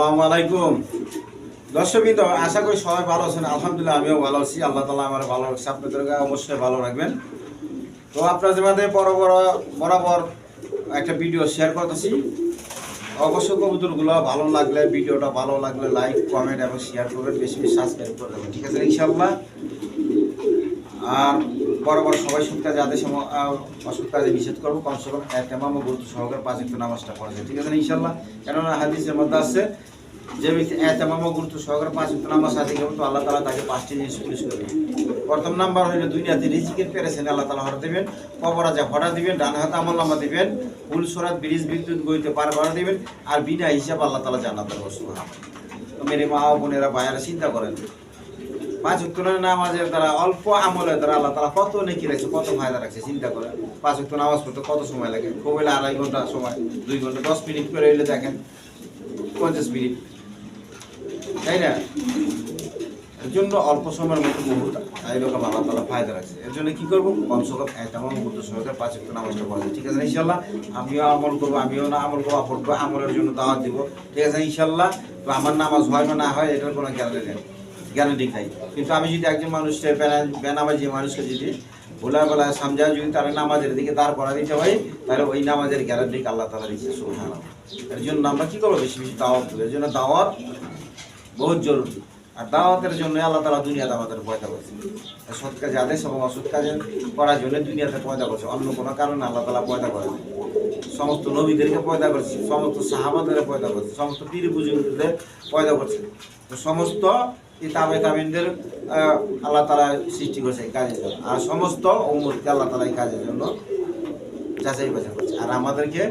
আসসালামু আলাইকুম। দর্শকবৃন্দ, আশা করি সবাই ভালো আছেন। আলহামদুলিল্লাহ, আমিও ভালো আছি। আল্লাহ তালা আমার ভালো রাখছে। আপনাদেরকে অবশ্যই ভালো রাখবেন। তো আপনাদের মধ্যে বড় বড়, বরাবর একটা ভিডিও শেয়ার করতেছি। অবশ্যই কবুতরগুলো ভালো লাগলে, ভিডিওটা ভালো লাগলে লাইক কমেন্ট এবং শেয়ার করবেন। বেশি বেশি সাবস্ক্রাইব করে দেবেন। ঠিক আছে ইনশাল্লাহ আর বড় সবাই সুদ কাজে আদেশ অসুদ কাজে নিষেধ করব কমসে কম ও গুরুত্ব সহকারে পাঁচ একটু নামাজটা পড়া যায়। ঠিক আছে ইনশাল্লাহ কেননা হাদিসের মধ্যে আছে যে ব্যক্তি ও গুরুত্ব সহকারে পাঁচ একটু নামাজ আদি করবেন তো আল্লাহ তালা তাকে পাঁচটি জিনিস পুলিশ করবে। প্রথম নাম্বার হইলে দুনিয়াতে রিজিকের পেরেছেন আল্লাহ তালা হরা দেবেন, কবরাজা হরা দিবেন, ডান হাতে আমল নামা দিবেন ফুল সরাত, ব্রিজ, বিদ্যুৎ গইতে পার করা দিবেন, আর বিনা হিসাব আল্লাহ তালা জান্নাতের বস্তু তো মেরে মা বোনেরা, ভাইয়ারা চিন্তা করেন পাঁচ উত্তরের নামাজের দ্বারা অল্প আমলের দ্বারা আল্লাহ তালা কত নেকি রাখছে, কত ফায়দা রাখছে, চিন্তা করেন। পাঁচ উত্তর নামাজ পড়তে কত সময় লাগে? হলে আড়াই ঘণ্টা সময়? দুই ঘণ্টা, দশ মিনিট করে এলে দেখেন, পঞ্চাশ মিনিট। তাই না? এর জন্য অল্প সময়ের মধ্যে বহুত এইরকম আল্লাহ তালা ফায়দা রাখছে। এর জন্য কি করব? কমসে কম এক আমার বুদ্ধ সরকার পাঁচ উত্তর নামাজটা পড়া ঠিক আছে ইনশাল্লাহ আমিও আমল করব, আমিও না আমল করব আপন করব আমলের জন্য দাওয়াত দিব। ঠিক আছে ইনশাল্লাহ তো আমার নামাজ হয় বা না হয়, এটার কোনো গ্যারান্টি নেই গ্যারান্টি নাই কিন্তু আমি যদি একজন মানুষের বেনামাজি মানুষকে যদি ভোলা বেলা সামজা যদি তারা নামাজের দিকে দাঁড় করা দিতে হয়, তাহলে ওই নামাজের গ্যারান্টি আল্লাহ তালা দিচ্ছে সুহান এর জন্য আমরা কী করব বেশি বেশি দাওয়াত দেবো? এর জন্য দাওয়াত বহুত জরুরি। আর দাওয়াতের জন্য আল্লাহ তালা দুনিয়াতে আমাদের পয়দা করছে। সৎ কাজে আদেশ এবং অসৎ কাজে করার জন্য দুনিয়াতে পয়দা করছে। অন্য কোনো কারণে আল্লাহ তালা পয়দা করে সমস্ত নবীদেরকে পয়দা করছে, সমস্ত সাহাবাদের পয়দা করছে, সমস্ত পীর বুজুর্গদের পয়দা করছে। তো সমস্ত তাবে তাবিনদের আল্লাহ তালা সৃষ্টি করছে কাজের জন্য। আর সমস্ত উম্মতকে আল্লাহ তালা এই কাজের জন্য যাচাই বাছাই করছে। আর আমাদেরকে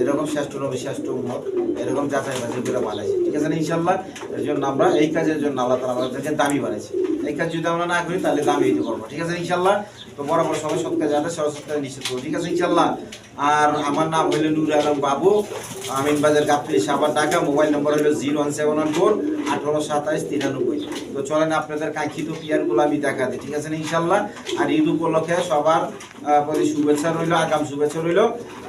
এরকম শ্রেষ্ঠ নবী, শ্রেষ্ঠ উম্মত এরকম যাচাই বাছাই করে বানাইছে। ঠিক আছে না ইনশাল্লাহ এর জন্য আমরা এই কাজের জন্য আল্লাহ তালা আমাদেরকে দামি বানাইছে। এই কাজ যদি আমরা না করি, তাহলে দামি দিতে পারব ঠিক আছে ইনশাল্লাহ তো বড় সবাই সৎ কাজে আদেশ সরস্বত নিষেধ করব। ঠিক আছে ইনশাল্লাহ আর আমার নাম হইল নুর আলম বাবু। আমিন বাজার গাপ্তি সাবার ঢাকা, মোবাইল নম্বর হলো zero one seven one four, আঠারো সাতাইশ তিরানব্বই। তো চলেন আপনাদের কাঙ্ক্ষিত পিয়ারগুলো আমি দেখা দিই, ঠিক আছে না ইনশাল্লাহ? আর ঈদ উপলক্ষে সবার প্রতি শুভেচ্ছা রইল, আগাম শুভেচ্ছা রইল।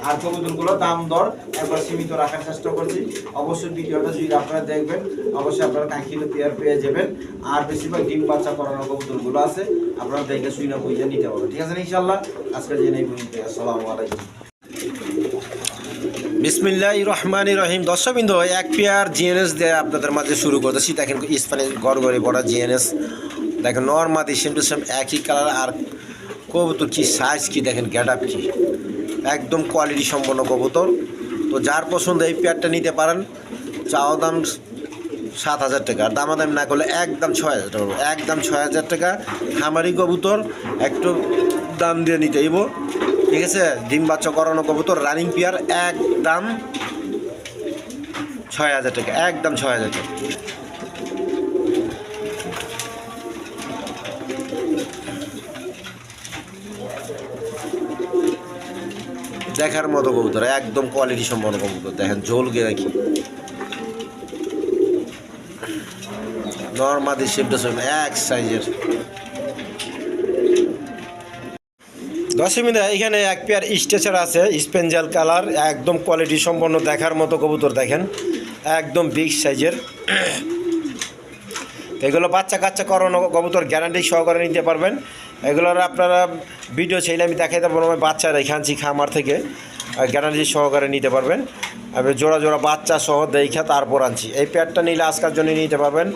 আর কবুতরগুলো দাম দর একবার সীমিত রাখার চেষ্টা করছি। অবশ্যই ভিডিওটা যদি আপনারা দেখবেন, অবশ্যই আপনারা কাঙ্ক্ষিত পেয়ার পেয়ে যাবেন। আর বেশিরভাগ ডিম বাচ্চা করানোর কবুতরগুলো আছে, আপনারা দেখে শুই না বুঝে নিতে পারবেন, ঠিক আছে না ইনশাল্লাহ? আজকে জেনে আসসালামু আলাইকুম। বিসমিল্লাহ রহমান রহিম। দর্শকবিন্দু, এক পেয়ার জিএনএস দিয়ে আপনাদের মাঝে শুরু করতেছি। দেখেন স্পানে গড় গড়ে পড়া জিএনএস দেখেন নর্মাদি সেম টু সেম একই কালার আর কবুতর কী সাইজ কী, দেখেন গ্যাট আপ কি। একদম কোয়ালিটি সম্পন্ন কবুতর। তো যার পছন্দ এই পেয়ারটা নিতে পারেন, চাওয়া দাম সাত হাজার টাকা। আর দামাদামি না করলে একদম ছয় হাজার টাকা। একদম ছয় হাজার টাকা খামারি কবুতর, একটু দাম দিয়ে নিতে ঠিক আছে? ডিম বাচ্চা করানো কবুতর রানিং পেয়ার একদম ছয় হাজার টাকা, একদম ছয় হাজার টাকা। দেখার মতো কবুতর, একদম কোয়ালিটি সম্পন্ন কবুতর, দেখেন, ঝোল গে নাকি নর্মাদি শেপটা এক সাইজের দশ মিনিট এখানে এক পেয়ার স্ট্রেচার আছে স্পেঞ্জাল কালার, একদম কোয়ালিটি সম্পন্ন দেখার মতো কবুতর দেখেন, একদম বিগ সাইজের এগুলো বাচ্চা কাচ্চা করানো কবুতর গ্যারান্টি সহকারে নিতে পারবেন। এগুলোর আপনারা ভিডিও চাইলে আমি দেখাইতে পারব আমি বাচ্চা রেখানছি খামার থেকে গ্যারান্টি সহকারে নিতে পারবেন। আমি জোড়া জোড়া বাচ্চা সহ দেখা তারপর আনছি। এই প্যাডটা নিলে আজকার জন্য নিতে পারবেন।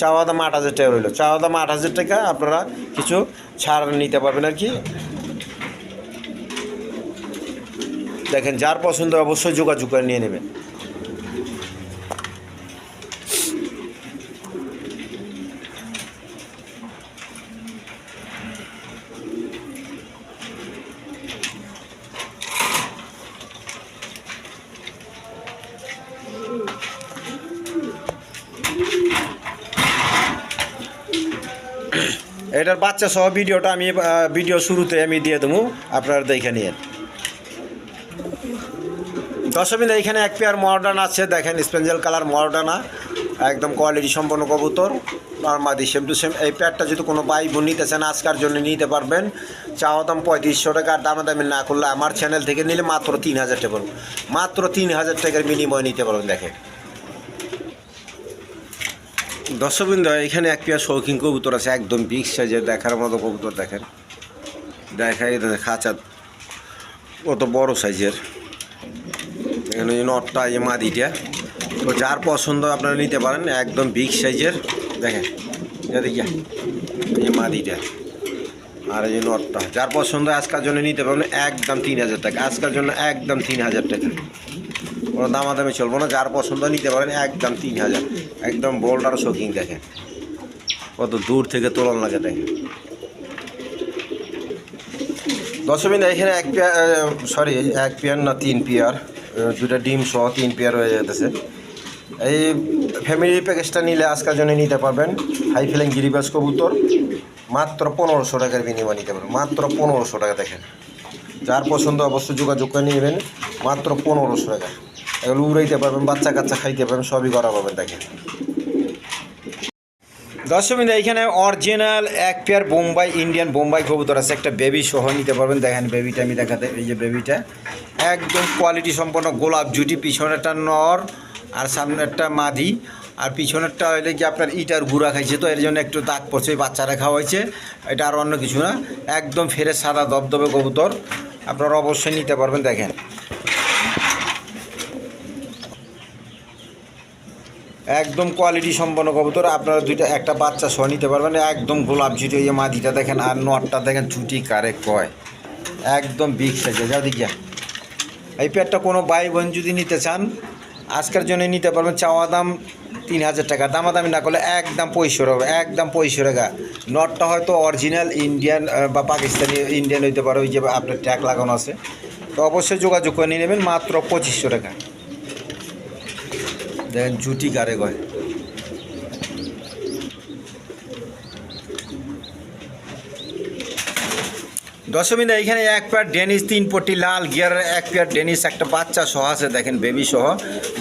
চাওয়া দাম আট হাজার টাকা রইল। চাওয়া দাম আট হাজার টাকা আপনারা কিছু ছাড় নিতে পারবেন আর কি। দেখেন, যার পছন্দ অবশ্যই যোগাযোগ করে নিয়ে নেবেন। এটার বাচ্চা সহ ভিডিওটা আমি ভিডিও শুরুতে আমি দিয়ে দেবো। আপনারা দেখে নিন দশমিন এখানে এক পেয়ার মডার্ন আছে, দেখেন স্পেঞ্জেল কালার মডার্না একদম কোয়ালিটি সম্পন্ন কবুতর নর্মাদি সেম টু সেম এই পেয়ারটা যদি কোনো ভাই বোন নিতে চান, আজকার জন্য নিতে পারবেন। চাওয়া দাম পঁয়ত্রিশশো টাকা, আর দামাদামি না করলে আমার চ্যানেল থেকে নিলে মাত্র তিন হাজার টাকা পড়বে। মাত্র তিন হাজার টাকার বিনিময় নিতে পারবেন, দেখেন। দর্শকবৃন্দ, এখানে এক পেয়ার শৌখিন কবুতর আছে, একদম বিগ সাইজের দেখার মতো কবুতর, দেখেন। এটা খাঁচা, কত বড় সাইজের এই নটটা এই মাদিটা। তো যার পছন্দ আপনারা নিতে পারেন, একদম বিগ সাইজের দেখেন, এটা দেখিয়া এই মাদিটা। আর এই নটটা যার পছন্দ আজকের জন্য নিতে পারবেন, একদম তিন হাজার টাকা। আজকের জন্য একদম তিন হাজার টাকা। কোনো দামাদামি চলবো না। যার পছন্দ নিতে পারেন, একদম তিন হাজার। একদম বোল্ড আর শোকিং দেখেন। কত দূর থেকে তোলন লাগে, দেখেন। দশমিন এখানে এক পেয়ার সরি এক পেয়ার না, তিন পেয়ার দুটা ডিম সহ তিন পেয়ার হয়ে যেতেছে এই ফ্যামিলি প্যাকেজটা নিলে আজকের জন্য নিতে পারবেন। হাই ফিলিং গিরিবাস কবুতর, মাত্র পনেরোশো টাকার বিনিময় নিতে পারবেন। মাত্র পনেরোশো টাকা দেখেন। যার পছন্দ অবশ্যই যোগাযোগ করে নেবেন, মাত্র পনেরোশো টাকা। এগুলো উড়াইতে পারবেন, বাচ্চা কাচ্চা খাইতে পারবেন, সবই করা পাবেন, দেখেন। দশমিন এইখানে অরিজিনাল এক পেয়ার বোম্বাই ইন্ডিয়ান বোম্বাই কবুতর আছে, একটা বেবি সহ নিতে পারবেন। দেখেন বেবিটা আমি দেখাতে, এই যে বেবিটা একদম কোয়ালিটি সম্পন্ন গোলাপ জুটি, পিছনেরটা নর, আর সামনেরটা মাদি। আর পিছনেরটা হইলে কি আপনার ইটার গুঁড়া খাইছে, তো এর জন্য একটু দাগ পড়ছে বাচ্চারা খাওয়াইছে এটা আর অন্য কিছু না। একদম ফেরে সাদা দবদবে কবুতর। আপনারা অবশ্যই নিতে পারবেন, দেখেন। একদম কোয়ালিটি সম্পন্ন কবুতর। আপনারা দুইটা, একটা বাচ্চা সহ নিতে পারবেন। একদম গোলাপ ঝুটি যে মাদিটা দেখেন আর নটটা দেখেন ছুটি কারে কয়। একদম বিগ সাইজে যা দেখিয়া এই পেয়ারটা কোনো ভাই বোন যদি নিতে চান, আজকের জন্য নিতে পারবেন চাওয়া দাম তিন হাজার টাকা। দামাদামি না করলে একদম পঁয়ষট্টি হবে, একদম পঁয়ষট্টি টাকা। নটটা হয়তো অরিজিনাল ইন্ডিয়ান বা পাকিস্তানি ইন্ডিয়ান হইতে পারে, ওই যে আপনার ট্যাগ লাগানো আছে। তো অবশ্যই যোগাযোগ করে নিয়ে নেবেন, মাত্র পঁচিশশো টাকা। দেখেন জুটি কারে গয়। দশমিনা এখানে এক পেয়ার ডেনিস তিন পটি লাল গিয়ারের এক পেয়ার ডেনিস একটা বাচ্চা সহ আছে, দেখেন বেবি সহ।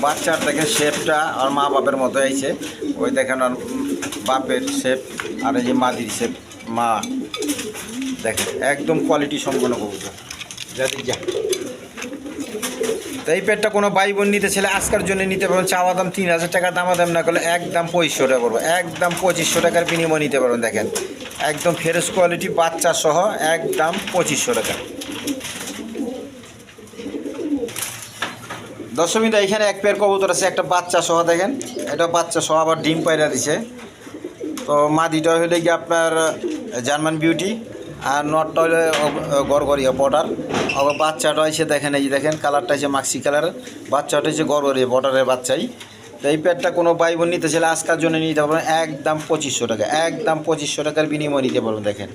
বাচ্চার দেখেন শেপটা আর মা বাপের মতো আইছে ওই দেখেন আর বাপের শেপ আর এই যে মাদির শেপ মা। দেখেন, একদম কোয়ালিটি সম্পন্ন কবুতর। যা তো এই পেটটা কোনো ভাই বোন নিতে ছেলে আজকের জন্য নিতে পারবেন চাওয়া দাম তিন হাজার টাকা দামা দাম না করলে একদম পঁচিশশো টাকা করব, একদম পঁচিশশো টাকার বিনিময় নিতে পারবেন, দেখেন। একদম ফ্রেশ কোয়ালিটি বাচ্চা সহ একদম পঁচিশশো টাকা। দশমিটা এখানে এক পেয়ার কবুতর আছে, একটা বাচ্চা সহ, দেখেন। এটা বাচ্চা সহ আবার ডিম পায়রা দিছে। তো মাদিটা হলে কি আপনার জার্মান বিউটি। আর নটটা হলে গড়গড়িয়া বর্ডার। আবার বাচ্চাটা হয়েছে দেখেন, এই দেখেন, কালারটা হয়েছে মাক্সি কালার বাচ্চাটা হয়েছে গড়গড়িয়া বর্ডারের বাচ্চাই। তো এই প্যাডটা কোনো বাই বোন নিতে চাইলে আজকার জন্য নিতে পারবেন। একদম পঁচিশশো টাকা, একদম পঁচিশশো টাকার বিনিময় নিতে পারবেন, দেখেন।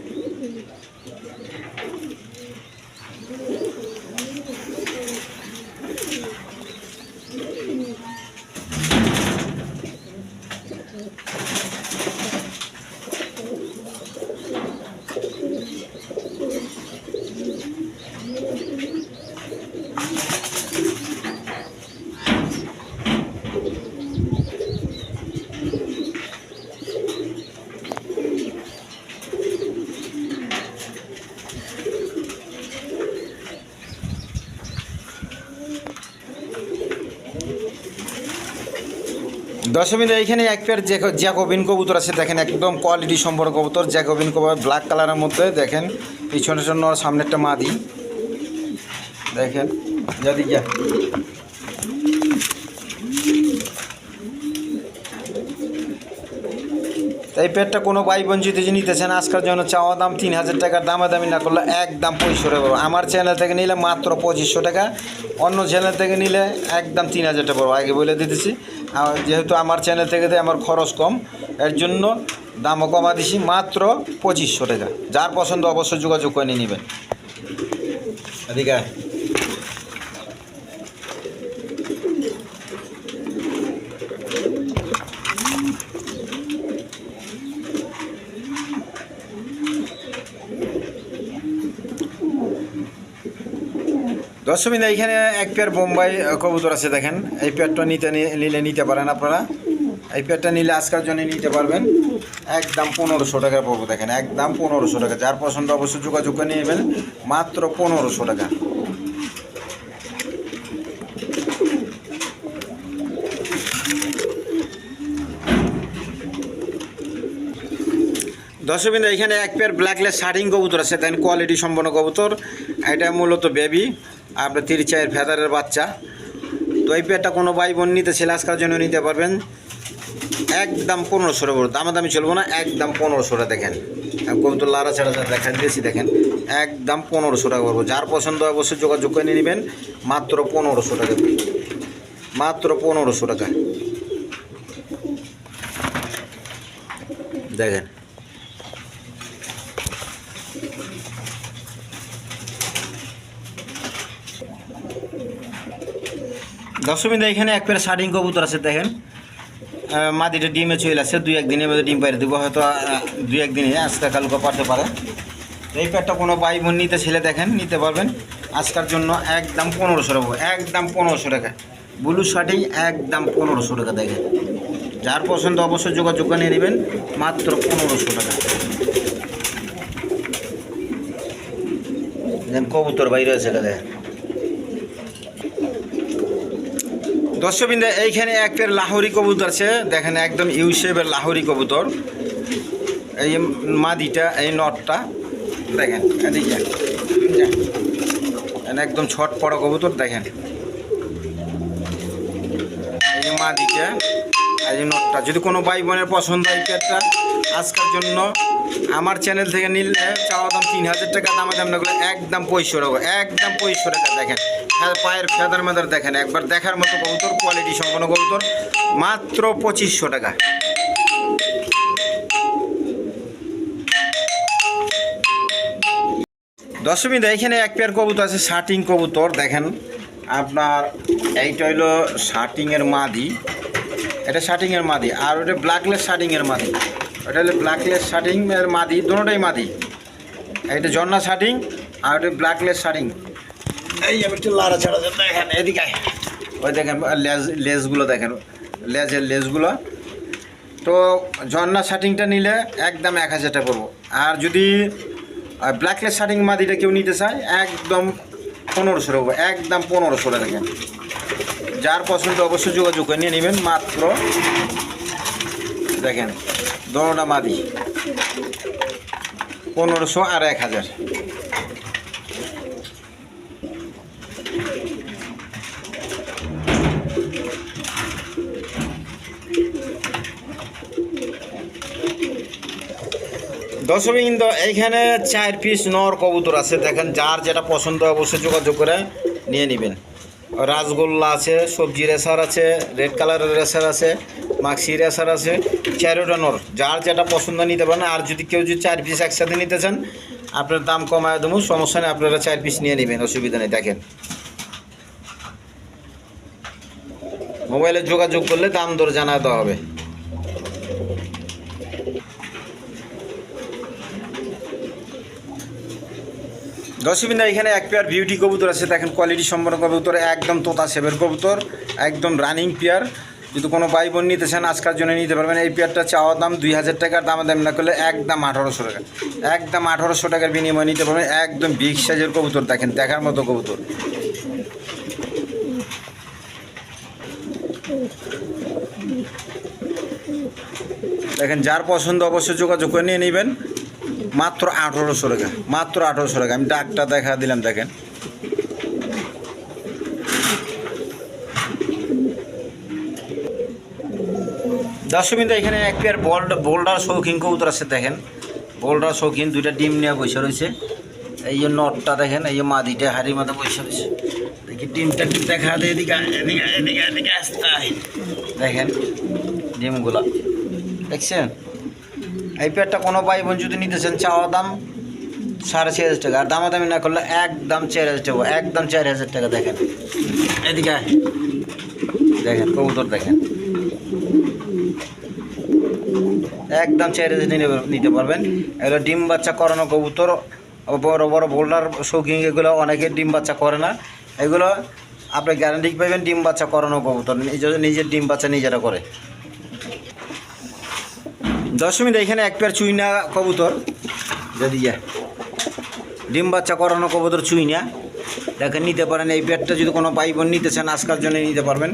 দশমিন এইখানে এক পেয়ার জ্যাকো- জ্যাকোবিন কবুতর আছে, দেখেন একদম কোয়ালিটি সম্পর্ক কবুতর। জ্যাকোবিন কবুতর ব্ল্যাক কালারের মধ্যে, দেখেন পিছনের জন্য সামনেরটা মাদি। দেখেন, যদি যা এই পেটটা কোনো ভাই বোন যদি নিতে চান, আজকের জন্য চাওয়া দাম তিন হাজার টাকার দামাদামি না করলে একদম পঁচিশশো টাকা আমার চ্যানেল থেকে নিলে মাত্র পঁচিশশো টাকা, অন্য চ্যানেল থেকে নিলে একদম তিন হাজার টাকা পড়বে আগে বলে দিতেছি যেহেতু আমার চ্যানেল থেকে আমার খরচ কম, এর জন্য দামও কমা দিছি, মাত্র পঁচিশশো টাকা। যার পছন্দ অবশ্যই যোগাযোগ করে নিয়ে নেবেন। এদিকে দশমিন এইখানে এক পেয়ার বোম্বাই কবুতর আছে দেখেন। এই পেয়ারটা নিতে নিলে নিতে পারেন আপনারা। এই পেয়ারটা নিলে আজকের জন্য নিতে পারবেন। একদম পনেরোশো টাকা পড়ব দেখেন, একদম পনেরোশো টাকা। যার পছন্দ অবশ্যই যোগাযোগ করে নেবেন, মাত্র পনেরোশো টাকা। দর্শকবিন্দু এখানে এক পেয়ার ব্ল্যাকলেস শার্টিং কবুতর আছে দেন কোয়ালিটি সম্পন্ন কবুতর। এটা মূলত বেবি আপনার তিরিশ চায়ের ফেদারের বাচ্চা। তো এই পেয়ারটা কোনো ভাই বোন নিতে ছেলে আজকার জন্য নিতে পারবেন। একদম পনেরোশো টাকা দামাদামি চলবো না, একদম পনেরোশো টাকা দেখেন কবুতর লারা ছাড়া দেখেন বেশি দেখেন। একদম পনেরোশো টাকা করব। যার পছন্দ অবশ্যই যোগাযোগ করে নেবেন। মাত্র পনেরোশো টাকা। মাত্র পনেরোশো টাকা। দেখেন। দশমিন এখানে এক পেয়ার শার্টিং কবুতর আছে, দেখেন। মাদিটা ডিমে চলে আসে দুই একদিনের মধ্যে ডিম পাইরে দেবো, হয়তো দুই একদিনে আজকে কালকে পারতে পারে। এই পেয়ারটা কোনো বাই বোন নিতে, ছেলে দেখেন, নিতে পারবেন। আজকার জন্য একদম পনেরোশো টাকা, একদম পনেরোশো টাকা। ব্লু শার্টিং একদম পনেরোশো টাকা, দেখেন। যার পছন্দ অবশ্যই যোগাযোগ করে নেবেন, মাত্র পনেরোশো টাকা। কবুতর বাইরে আছে দেখেন। দর্শকবৃন্দ, এইখানে এক পেয়ার লাহোরি কবুতর আছে। দেখেন, একদম ইউ শেপের লাহোরি কবুতর। এই মাদিটা, এই নটটা, দেখেন, এদিকে। একদম ছট পড়া কবুতর, দেখেন। এই মাদিটা, এই নটটা। যদি কোনো ভাই বোনের পছন্দ হয় পেয়ারটা, আজকের জন্য আমার চ্যানেল থেকে নিলে চাওয়া দাম তিন হাজার টাকা দামে দাম না একদম টাকা, একদম পঁয়ষো টাকা, দেখেন। পায়ের ফেদার মেদার দেখেন, একবার দেখার মতো কবুতর কোয়ালিটি সম্পন্ন কবুতর, মাত্র পঁচিশশো টাকা। দশমিদা এখানে এক পেয়ার কবুতর আছে, শার্টিং কবুতর, দেখেন। আপনার এইটা হইল শার্টিংয়ের মাদি। এটা শার্টিংয়ের মাদি, আর ওটা ব্ল্যাকলেস শার্টিংয়ের মাদি। ওটা হলো ব্ল্যাকলেস শার্টিংয়ের মাদি, দুটোটাই মাদি। এটা জন্না শার্টিং, আর ওটা ব্ল্যাকলেস শার্টিং। এই, আমি একটু লাড়া ছাড়া দেখেন, এদিকে ওই দেখেন, লেজ, লেজগুলো দেখেন, লেজের লেজগুলো। তো ঝর্ণা শার্টিংটা নিলে একদম এক হাজার টাকা পড়ব। আর যদি ব্ল্যাকলেস শার্টিং মাদিটা কেউ নিতে চায়, একদম পনেরোশো টাকা একদম পনেরোশো টাকা দেখেন। যার পছন্দ অবশ্যই যোগাযোগ করে নিয়ে নেবেন, মাত্র দেখেন, দোনোটা মাদি, পনেরোশো আর এক হাজার। দর্শকবৃন্দ এইখানে চার পিস নর কবুতর আছে। দেখেন, যার যেটা পছন্দ অবশ্যই যোগাযোগ করে নিয়ে নেবেন। রাসগোল্লা আছে, সবজি রেসার আছে রেড কালারের রেসার আছে মাক্সি রেসার আছে, চারোটা নর। যার যেটা পছন্দ নিতে পারেন, আর যদি কেউ যদি চার পিস একসাথে নিতে চান, আপনার দাম কমায় দেবো, সমস্যা নেই, আপনারা চার পিস নিয়ে নেবেন, অসুবিধা নেই, দেখেন। মোবাইলে যোগাযোগ করলে দাম দর জানা দেওয়া হবে। দশমিনা এখানে এক পেয়ার বিউটি কবুতর আছে, দেখেন কোয়ালিটি সম্পন্ন কবুতর, একদম তোতা সেবের কবুতর, একদম রানিং পেয়ার যদি কোনো ভাই বোন নিতে চান, আজকার জন্য নিতে পারবেন। এই পেয়ারটা চাওয়া দাম দুই হাজার টাকার দামে দাম না করলে একদম আঠারোশো টাকা। একদম আঠারোশো টাকার বিনিময়ে নিতে পারবেন। একদম বিগ সাইজের কবুতর, দেখেন, দেখার মতো কবুতর। দেখেন, যার পছন্দ অবশ্যই যোগাযোগ করে নিয়ে নেবেন। মাত্র আঠেরোশো টাকা, মাত্র আঠেরোশো টাকা। আমি ডাকটা দেখা দিলাম, দেখেন। দর্শকবিন্দু, এখানে এক পেয়ার বোল্ড বোল্ডার শৌখিন কবুতর আছে, দেখেন। বোল্ডার শৌখিন দুইটা ডিম নিয়ে বসে রয়েছে। এই যে নটটা, দেখেন, এই যে মাদিটা, হাড়ির মতো বসে রয়েছে। দেখি, ডিমটা দেখা দেয় এদিকে এদিকে এদিকে আসতে দেখেন, ডিমগুলা। দেখছেন? এই পেয়ারটা কোনো ভাই বোন যদি নিতে চান, চাওয়া দাম সাড়ে চার হাজার টাকা। আর দামাদামি না করলে একদম চার হাজার টাকা, একদম চার হাজার টাকা দেখেন। এদিকে দেখেন, কবুতর দেখেন। একদম চার হাজার নিতে পারবেন। এগুলো ডিম বাচ্চা করানো কবুতর, বড় বড় বোল্ডার, শৌখিন এগুলো অনেকে ডিম বাচ্চা করে না। এগুলো আপনি গ্যারান্টি পাবেন ডিম বাচ্চা করানো কবুতর। নিজের ডিম বাচ্চা নিজেরা করে। দশমিন এখানে এক পেয়ার চুইনা কবুতর। যদি যা ডিম বাচ্চা করানো কবুতর চুইনা। দেখেন, নিতে পারেন, এই পেয়ারটা যদি কোনো ভাই বোন নিতে চান, আজকার জন্য নিতে পারবেন।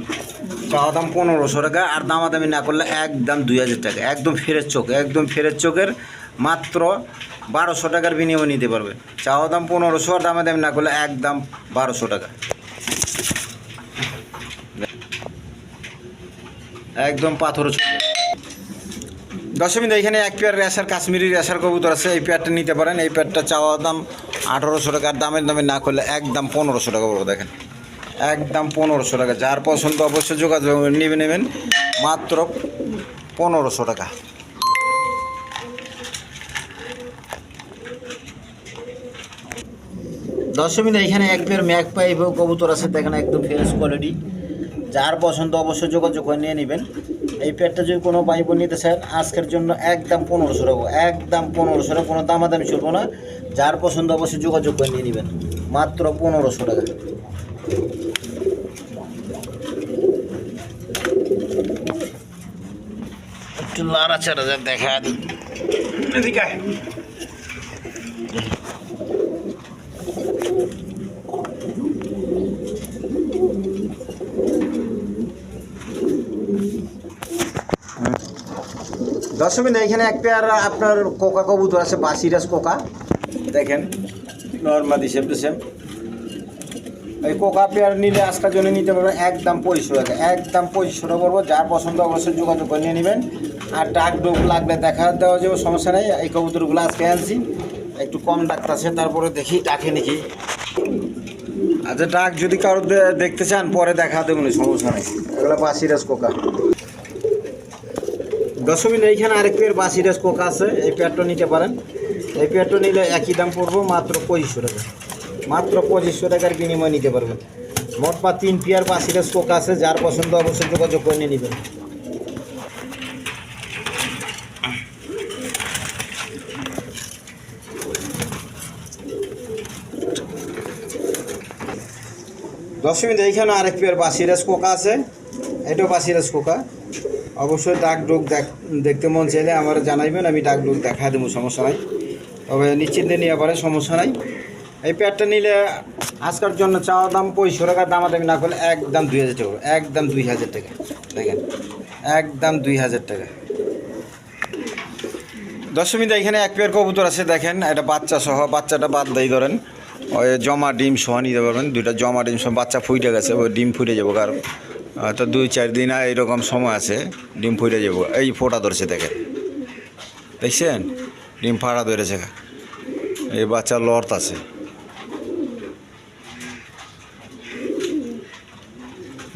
চাওয়া দাম পনেরোশো টাকা, আর দামাদামি না করলে একদম দুই হাজার টাকা, একদম ফেরের চোখ, একদম ফেরের চোখের মাত্র বারোশো টাকার বিনিময়ে নিতে পারবে। চাওয়া দাম পনেরোশো, আর দামে দাম না করলে একদম বারোশো টাকা। একদম পাথর দশমিন এখানে এক পেয়ার রেশার, কাশ্মীরি রেশার কবুতর আছে, এই পেয়ারটা নিতে পারেন। এই পেয়ারটা চাওয়া দাম আঠারোশো টাকার দামের দামে না করলে একদম পনেরোশো টাকা পড়বে দেখেন। একদম পনেরোশো টাকা, যার পছন্দ অবশ্যই যোগাযোগ নেবে নেবেন মাত্র পনেরোশো টাকা। দশমিন এখানে এক পেয়ার ম্যাক পাইপ কবুতর আছে, দেখেন, একদম ফ্রেশ কোয়ালিটি যার পছন্দ অবশ্যই যোগাযোগ করে নিয়ে নেবেন। এই প্যাডটা যদি কোনো পাইপ নিতে চান আজকের জন্য একদম পনেরোশো রাখব একদম পনেরোশো টাকা কোনো দামাদামি চলবো না। যার পছন্দ অবশ্যই যোগাযোগ করে নিয়ে নেবেন। মাত্র পনেরোশো টাকা। একটু লাড়াচাড়া যা দেখা দিই। আয়। দশমিন এখানে এক পেয়ার আপনার কোকা কবুতর আছে, বাসিরাজ কোকা। দেখেন নর্মাদি সেম টু সেম এই কোকা পেয়ার নিলে আজকের জন্য নিতে পারবেন একদম পঁচিশশো টাকা একদম পঁচিশশো টাকা করব, যার পছন্দ অবশ্যই যোগাযোগ করে নিয়ে নেবেন। আর ডাক ডোক লাগলে দেখা দেওয়া যাবে, সমস্যা নেই, এই কবুতরগুলো আজকে আনছি। একটু কম ডাকতেছে তারপরে দেখি, ডাকে নাকি। আচ্ছা ডাক যদি কারও দে- দেখতে চান, পরে দেখা দেবেন সমস্যা নেই। এগুলো বাসিরাজ কোকা। দশমিন এইখানে আরেক পেয়ার বাসিরাজ কোকা আছে, এই পেয়ারটা নিতে পারেন। এই পেয়ারটা নিলে একই দাম পড়ব মাত্র পঁচিশশো টাকা। মাত্র পঁচিশশো টাকার বিনিময়ে নিতে পারবেন। মোট পা তিন পেয়ার বাসিরাজ কোকা আছে, যার পছন্দ অবশ্যই যোগাযোগ করে নিয়ে নেবেন। দশমিন এইখানে আরেক পেয়ার বাসিরাজ কোকা আছে, এটাও বাসিরাজ কোকা। অবশ্যই ডাক ডুক দেখ- দেখতে মন চাইলে আমার জানাইবেন, আমি ডাক ডুক দেখা দেবো, সমস্যা নাই। তবে নিশ্চিন্তে নিয়ে পারে, সমস্যা নাই। এই প্যাডটা নিলে আজকের জন্য চাওয়া দাম পঁয়ষট্টি টাকার দামাদামি না করলে একদম দুই হাজার টাকা, একদম দুই হাজার টাকা। দেখেন, একদম দুই হাজার টাকা। দশমীতে এখানে এক পেয়ার কবুতর আছে, দেখেন, এটা বাচ্চা সহ, বাচ্চাটা বাদ দেই ধরেন। ওই জমা ডিম সহ নিতে পারবেন, দুইটা জমা ডিম সহ বাচ্চা ফুটে গেছে, ওই ডিম ফুটে যাব কার তো দুই চার দিন আর এরকম সময় আছে, ডিম ফুটে যাব। এই ফোটা ধরছে দেখেন। দেখছেন? ডিম ফাড়া ধরেছে। এই বাচ্চা লর্ত আছে।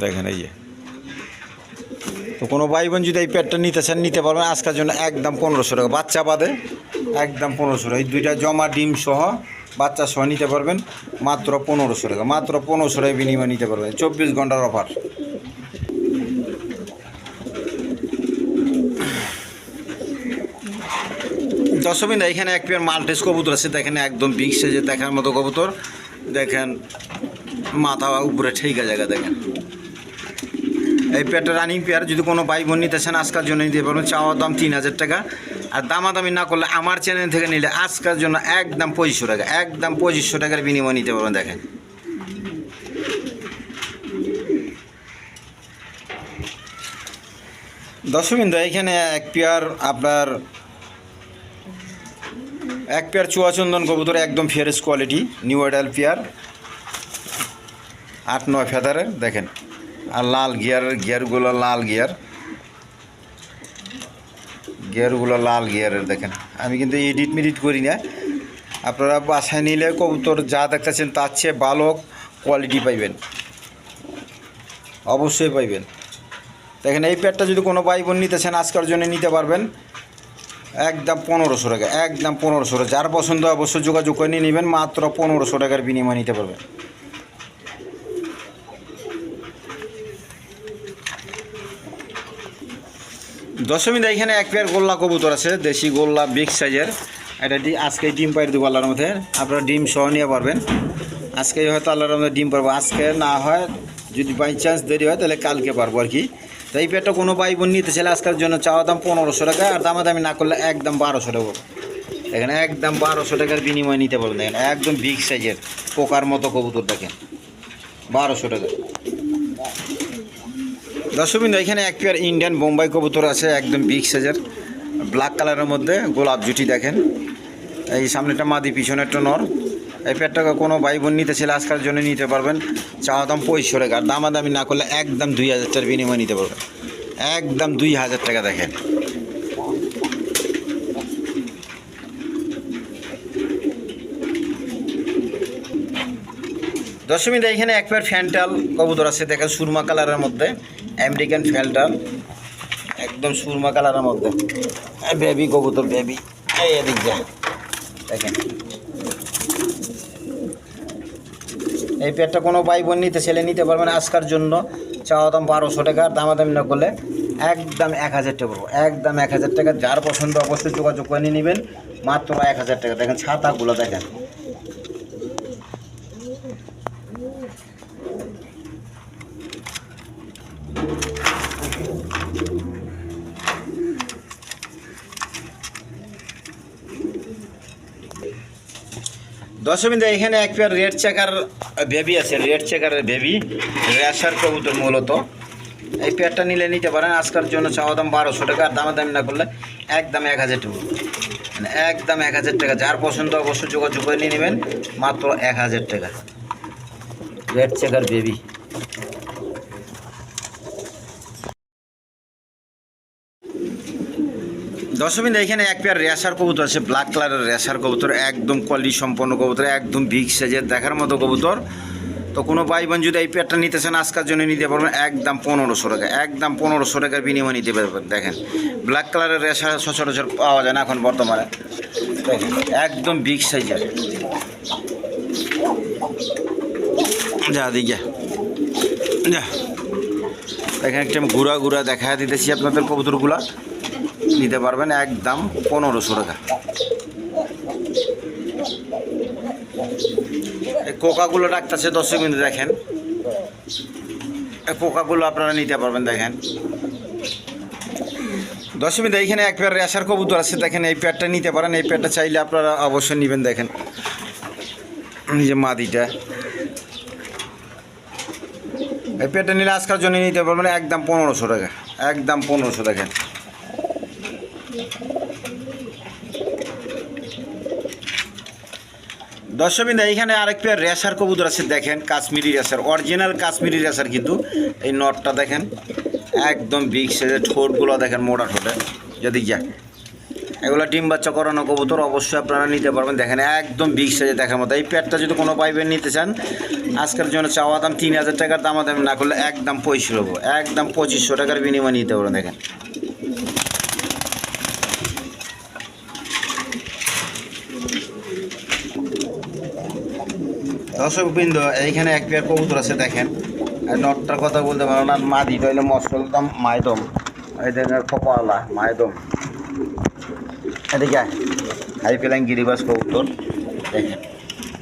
দেখেন এই যে। তো কোনো ভাই বোন যদি এই পেটটা নিতে চান, নিতে পারবেন। আজকের জন্য একদম পনেরোশো টাকা। বাচ্চা বাদে একদম পনেরোশো টাকা। এই দুইটা জমা ডিম সহ বাচ্চা সহ নিতে পারবেন। মাত্র পনেরোশো টাকা। মাত্র পনেরোশো টাকা বিনিময় নিতে পারবেন। চব্বিশ ঘণ্টার অফার। দশমিন এখানে এক পেয়ার মাল্টেস কবুতর আছে, দেখেন একদম বিগ সাইজে দেখার মতো কবুতর। দেখেন, মাথা উপরে ঠেকা জায়গা, দেখেন। এই পেয়ারটা রানিং পেয়ার, যদি কোনো ভাই বোন নিতে চান, আজকের জন্য নিতে পারবেন। চাওয়ার দাম তিন হাজার টাকা। আর দামাদামি না করলে আমার চ্যানেল থেকে নিলে আজকের জন্য একদম পঁচিশশো টাকা, একদম পঁচিশশো টাকার বিনিময় নিতে পারবেন, দেখেন। দশমিন্দু এখানে এক পেয়ার আপনার এক পেয়ার চুয়াচন্দন কবুতর, একদম ফিয়ারেস কোয়ালিটি নিউ আইডাল পেয়ার। আট, নয় ফেদারের, দেখেন, আর লাল গিয়ার গিয়ারগুলো লাল গিয়ার গিয়ারগুলো লাল গিয়ারের দেখেন। আমি কিন্তু এডিট মিডিট করি না। আপনারা বাসায় নিলে কবুতর যা দেখতেছেন তার চেয়ে ভালো কোয়ালিটি পাইবেন। অবশ্যই পাইবেন। দেখেন, এই প্যাডটা যদি কোনো ভাই বোন নিতে চান, আজকের জন্য নিতে পারবেন। একদম পনেরোশো টাকা, একদম পনেরোশো টাকা। যার পছন্দ অবশ্যই যোগাযোগ করে নিয়ে নেবেন, মাত্র পনেরোশো টাকার বিনিময় নিতে পারবেন। দশমীতে এখানে এক পেয়ার গোল্লা কবুতর আছে, দেশি গোল্লা বিগ সাইজের এটা আজকে ডিম পাইরে দেবো আল্লাহর মধ্যে আপনারা ডিম সহ নিয়ে পারবেন। আজকে হয়তো আল্লাহর মধ্যে ডিম পারব আজকে না হয় যদি বাই চান্স দেরি হয়, তাহলে কালকে পারব আর কি। তো এই পেয়ারটা কোনো ভাই বোন নিতে চাইলে আজকের জন্য চাওয়া দাম পনেরোশো টাকা, আর দামাদামি না করলে একদম বারোশো টাকা এখানে একদম বারোশো টাকার বিনিময় নিতে পারবেন দেখেন, একদম বিগ সাইজের পোকার মতো কবুতর দেখেন। বারোশো টাকা। দর্শকবিন্দু এখানে এক পেয়ার ইন্ডিয়ান বোম্বাই কবুতর আছে, একদম বিগ সাইজের ব্ল্যাক কালারের মধ্যে গোলাপ জুটি দেখেন। এই সামনেটা মাদি পিছনে একটা নর। এই পেটটাকে কোনো ভাই বোন নিতে ছেলে আজকাল জন্য নিতে পারবেন। চাওয়া দাম পঁয়ষট্টি টাকা। দামাদামি না করলে একদম দুই হাজার টাকার বিনিময় নিতে পারবেন। একদম দুই হাজার টাকা দেখেন। দশমীতে এখানে এক একবার ফ্যান্টাল কবুতর আছে। দেখেন সুরমা কালারের মধ্যে, আমেরিকান ফ্যান্টাল একদম সুরমা কালারের মধ্যে। বেবি কবুতর বেবি এই এদিক যায় দেখেন। এই পেটটা কোনো ভাই বোন নিতে, ছেলে নিতে পারবেন আজকার জন্য। চাওয়া দাম বারোশো টাকা দামাদামি না করলে একদম এক হাজার টাকা পড়ব। একদম এক হাজার টাকা, যার পছন্দ অবশ্যই যোগাযোগ করে নিয়ে নেবেন। মাত্র এক হাজার টাকা। দেখেন ছাতাগুলো দেখেন। দশমিতে এখানে এক পেয়ার রেড চেকার বেবি আছে। রেড চেকারের বেবি রেশার কবুতর মূলত। এই পেয়ারটা নিলে নিতে পারেন। আজকের জন্য চাওয়া দাম বারোশো টাকা। আর দামে দামি না করলে একদম এক হাজার টাকা। মানে একদম এক হাজার টাকা। যার পছন্দ অবশ্যই যোগাযোগ করে নিয়ে নেবেন। মাত্র এক হাজার টাকা। রেড চেকার বেবি দশমিন এখানে এক পেয়ার রেশার কবুতর আছে ব্ল্যাক কালারের রেশার কবুতর, একদম কোয়ালিটি সম্পন্ন কবুতর, একদম বিগ সাইজের দেখার মতো কবুতর। তো কোনো ভাই বোন যদি এই পেয়ারটা নিতে চান, আজকের জন্য নিতে পারবেন একদম পনেরোশো টাকা, একদম পনেরোশো টাকার বিনিময় নিতে পারবেন, দেখেন। ব্ল্যাক কালারের রেশা সচরাচর পাওয়া যায় না এখন বর্তমানে। দেখেন, একদম বিগ সাইজের যা, দিকে, যা। দেখেন, একটা ঘুরা ঘুরা দেখা দিতেছি আপনাদের কবুতরগুলা। নিতে পারবেন একদম পনেরোশো টাকা। এই কোকাগুলো রাখতেছে দশ মিনিট দেখেন। এই কোকাগুলো আপনারা নিতে পারবেন, দেখেন। দশ মিনিট এইখানে এক পেয়ার রেশার কবুতর আছে, দেখেন, এই পেয়ারটা নিতে পারেন, এই পেয়ারটা চাইলে আপনারা অবশ্যই নেবেন, দেখেন। যে মাদিটা। এই পেয়ারটা নিলে আজকার জন্য নিতে পারবেন একদম পনেরোশো টাকা, একদম পনেরোশো, দেখেন। দর্শকবিন্দু, এইখানে আরেক পেয়ার রেশার কবুতর আছে, দেখেন, Kashmiri racer original Kashmiri racer কিন্তু। এই নটটা দেখেন, একদম বিগ সাইজের ঠোঁটগুলো দেখেন, মোটা ঠোঁটে। যদি যা, এগুলো ডিম বাচ্চা করানো কবুতর, অবশ্যই আপনারা নিতে পারবেন। দেখেন, একদম বিগ সাইজে দেখার মতো। এই পেয়ারটা যদি কোনো পাইবেন নিতে চান, আজকের জন্য চাওয়া দাম তিন হাজার টাকার দাম দাম না করলে একদম হব একদম পঁচিশশো টাকার বিনিময় নিতে পারবেন, দেখেন। দর্শক বৃন্দ এইখানে এক পেয়ার কবুতর আছে, দেখেন। নটটার কথা বলতে পারো না, মাদি তাইলে মশল দাম মায়দম এই দেখেন কপালা মায়দম এদিকে। হাই ফেলাইন গিরিবাস কবুতর, দেখেন।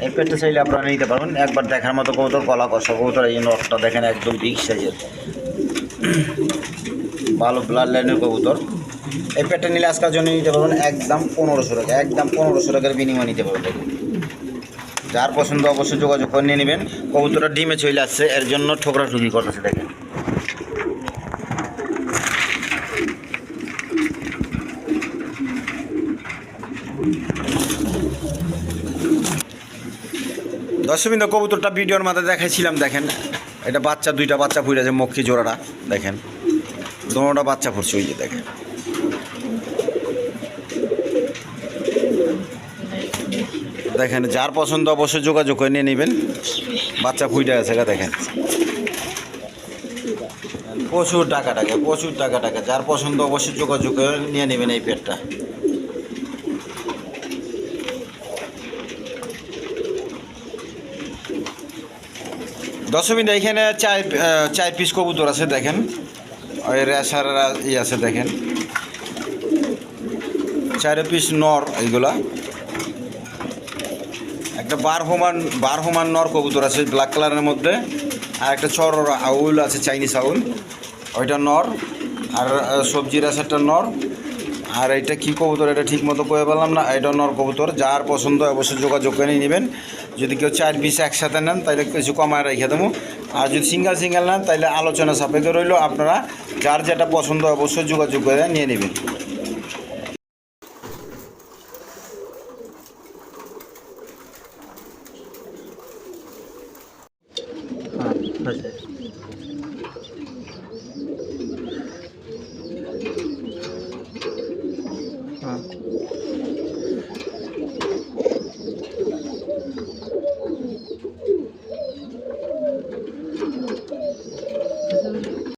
এই পেটটা চাইলে আপনারা নিতে পারবেন, একবার দেখার মতো কবুতর, কলা কষা কবুতর, এই নটটা দেখেন একদম বিগ সাইজের। ভালো ব্লাড লাইনের কবুতর। এই পেটটা নিলে আজকের জন্য নিতে পারবেন একদম পনেরোশো টাকা, একদম পনেরোশো টাকার বিনিময় নিতে পারবেন। যার পছন্দ অবশ্যই যোগাযোগ করে নিয়ে নেবেন। কবুতরটা ডিমে চলে আসছে, এর জন্য ঠোকরা ঠুকি করতেছে, দেখেন। দশমিন কবুতরটা ভিডিওর মাথায় দেখাইছিলাম, দেখেন। এটা বাচ্চা, দুইটা বাচ্চা ফুটেছে মক্ষী জোড়াটা, দেখেন। দোনোটা বাচ্চা ফুটছে, ওই যে দেখেন। দেখেন যার পছন্দ অবশ্যই যোগাযোগ করে নিয়ে নেবেন। বাচ্চা ফুইটা আছে দেখেন। প্রচুর টাকা টাকা প্রচুর টাকা টাকা। যার পছন্দ অবশ্যই যোগাযোগ করে নিয়ে নেবেন এই পেটটা। দশমিন এখানে আহ, চার পিস কবুতর আছে দেখেন। ওই রেশার ই আছে দেখেন। চার পিস নর এইগুলা। একটা বার হোমান বার হোমান নর কবুতর আছে ব্ল্যাক কালারের মধ্যে। আর একটা চর আউল আছে চাইনিজ আউল। ওইটা নর, আর সবজির আছে একটা নর। আর এটা কি কবুতর, এটা ঠিক মতো করে পেলাম না, এটা নর কবুতর। যার পছন্দ অবশ্যই যোগাযোগ করে নেবেন। যদি কেউ চার পিস একসাথে নেন তাহলে কিছু কমায় রেখে দেবো। আর যদি সিঙ্গেল সিঙ্গেল নেন তাহলে আলোচনা সাপেক্ষে রইল, আপনারা যার যেটা পছন্দ অবশ্যই যোগাযোগ করে নিয়ে নেবেন।